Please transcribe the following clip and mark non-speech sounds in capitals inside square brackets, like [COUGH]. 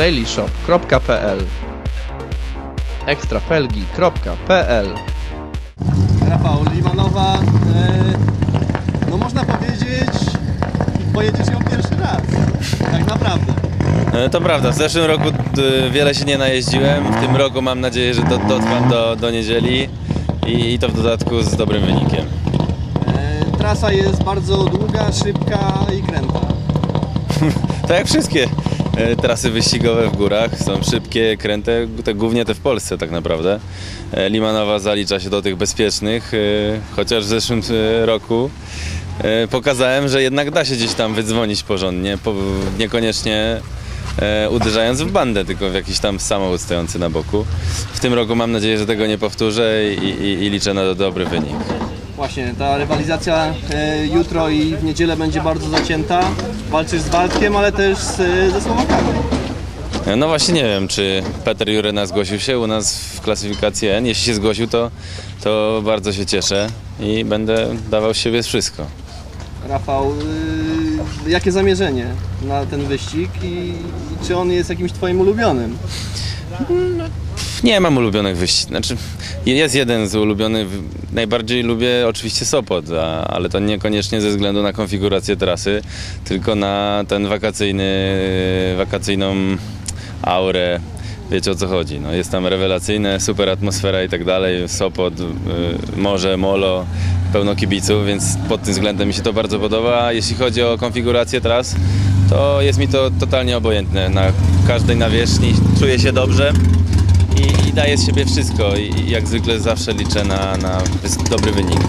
dailyshop.pl ekstrafelgi.pl Rafał Limanowa, e, no można powiedzieć, pojedziesz ją pierwszy raz, tak naprawdę. E, To prawda, w zeszłym roku d- wiele się nie najeździłem, w tym roku mam nadzieję, że do, dotrwam do, do niedzieli i, i to w dodatku z dobrym wynikiem. E, trasa jest bardzo długa, szybka i kręta. [LAUGHS] Tak jak wszystkie e, trasy wyścigowe w górach, są szybkie, kręte, te, głównie te w Polsce tak naprawdę. E, Limanowa zalicza się do tych bezpiecznych, e, chociaż w zeszłym e, roku e, pokazałem, że jednak da się gdzieś tam wydzwonić porządnie, po, niekoniecznie e, uderzając w bandę, tylko w jakiś tam samochód stojący na boku. W tym roku mam nadzieję, że tego nie powtórzę i, i, i liczę na dobry wynik. Właśnie, ta rywalizacja e, jutro i w niedzielę będzie bardzo zacięta. Walczysz z Waldkiem, ale też z, ze Słowakami. No właśnie nie wiem, czy Peter Jurena zgłosił się u nas w klasyfikacji N. Jeśli się zgłosił, to, to bardzo się cieszę i będę dawał z siebie wszystko. Rafał, y, jakie zamierzenie na ten wyścig i, i czy on jest jakimś twoim ulubionym? Nie mam ulubionych wyścigów. Znaczy, jest jeden z ulubionych. Najbardziej lubię oczywiście Sopot, a, ale to niekoniecznie ze względu na konfigurację trasy, tylko na ten wakacyjny, wakacyjną aurę. Wiecie o co chodzi. No, jest tam rewelacyjne, super atmosfera i tak dalej. Sopot, y, morze, molo, pełno kibiców, więc pod tym względem mi się to bardzo podoba. A jeśli chodzi o konfigurację tras, to jest mi to totalnie obojętne. Na każdej nawierzchni czuję się dobrze i, i daję z siebie wszystko i, jak zwykle zawsze liczę na, na dobry wynik.